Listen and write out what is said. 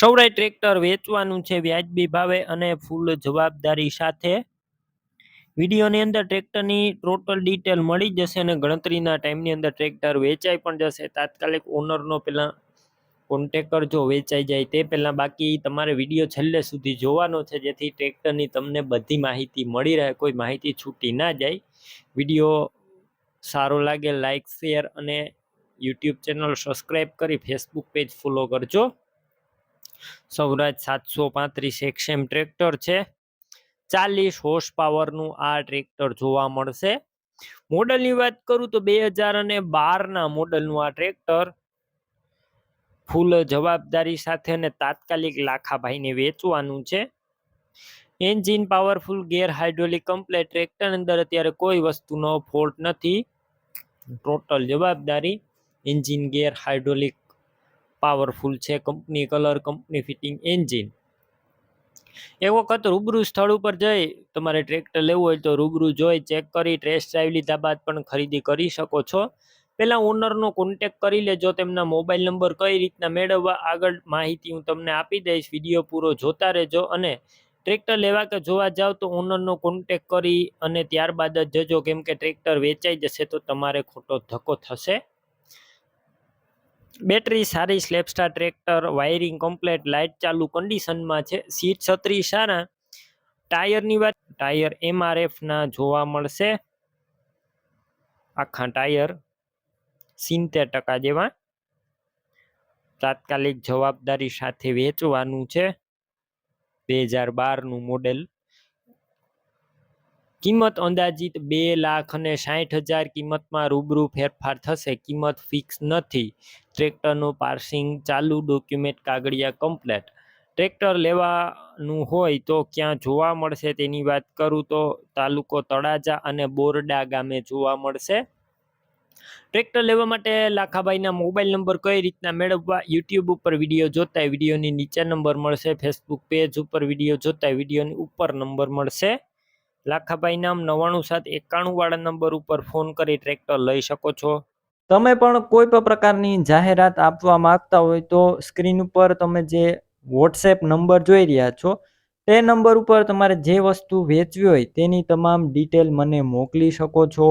સૌરાય tractor વેચવાનું છે વ્યાજબી ભાવે અને ફૂલ જવાબદારી સાથે. વિડીયોની અંદર ટ્રેક્ટરની ટોટલ ડિટેલ મળી જશે અને ગણતરીના ટાઈમની અંદર ટ્રેક્ટર વેચાઈ પણ જશે. તાત્કાલિક ઓનરનો પહેલાં કોન્ટેક કરજો, વેચાઈ જાય તે પહેલાં. બાકી તમારે વીડિયો છેલ્લે સુધી જોવાનો છે, જેથી ટ્રેક્ટરની તમને બધી માહિતી મળી રહે. કોઈ માહિતી છૂટી ના જાય. વીડિયો સારો લાગે લાઇક શેર અને યુટ્યુબ ચેનલ સબસ્ક્રાઈબ કરી ફેસબુક પેજ ફોલો કરજો. સૌરાજ સાતસો પાંત્રીસ એક્સએમ ટ્રેક્ટર છે. ચાલીસ હોર્સ પાવરનું આ ટ્રેક્ટર જોવા મળશે. મોડલની વાત કરું તો બે હજાર અને બારના મોડલનું આ ટ્રેક્ટર ફૂલ જવાબદારી સાથે અને તાત્કાલિક લાખાભાઈને વેચવાનું છે. Engine powerful, gear hydraulic, complete tractor અંદર અત્યારે કોઈ વસ્તુનો ફોલ્ટ નથી. ટોટલ જવાબદારી એન્જિન ગેર હાઇડ્રોલિક પાવરફુલ છે company colour company fitting engine એ વખત રૂબરૂ સ્થળ ઉપર જઈ, તમારે ટ્રેક્ટર લેવું હોય તો રૂબરૂ જોઈ ચેક કરી ટેસ્ટ ડ્રાઈવ લીધા બાદ પણ ખરીદી કરી શકો છો. પહેલાં ઓનરનો કોન્ટેક કરી લેજો, તેમના મોબાઈલ નંબર કઈ રીતના મેળવવા, આગળ માહિતી હું તમને આપી દઈશ વીડિયો પૂરો જોતા રહેજો અને ટ્રેક્ટર લેવા કે જોવા જાવ તો ઓનરનો કોન્ટેક કરી અને ત્યારબાદ જ જજો, કેમ કે ટ્રેક્ટર વેચાઈ જશે તો તમારે ખોટો ધક્કો થશે. બેટરી સારી self starter tractor, wiring complete, light ચાલુ કન્ડિશનમાં છે. સીટ છત્રી સારા. ટાયરની વાત, ટાયર એમઆરએફના જોવા મળશે. આખા ટાયર સિત્તેર ટકા જેવા તાત્કાલિક જવાબદારી સાથે વેચવાનું છે. બે હજાર બારનું મોડેલ કિંમત અંદાજિત બે લાખ અને સાઠ હજાર કિંમતમાં રૂબરૂ ફેરફાર થશે. કિંમત ફિક્સ નથી. ટ્રેક્ટરનું પાર્સિંગ ચાલુ, ડોક્યુમેન્ટ કાગળિયા કમ્પ્લેટ ટ્રેક્ટર લેવાનું હોય તો ક્યાં જોવા મળશે તેની વાત કરું તો તાલુકો તળાજા અને બોરડા ગામે જોવા મળશે. ટ્રેક્ટર લેવા માટે લાખાભાઈના મોબાઈલ નંબર કઈ રીતના મેળવવા, યુટ્યુબ ઉપર વીડિયો જોતા વિડીયોની નીચે નંબર મળશે, ફેસબુક પેજ ઉપર વીડિયો જોતા વિડીયોની ઉપર નંબર મળશે. લાખાભાઈ નામ નવ્વાણું સાત એકાણું વાળા નંબર ઉપર ફોન કરી ટ્રેક્ટર લઈ શકો છો. તમે પણ કોઈ પણ પ્રકારની જાહેરાત આપવા માંગતા હોય તો સ્ક્રીન ઉપર તમે જે વોટ્સએપ નંબર જોઈ રહ્યા છો, તે નંબર ઉપર તમારે જે વસ્તુ વેચવી હોય તેની તમામ ડિટેલ મને મોકલી શકો છો.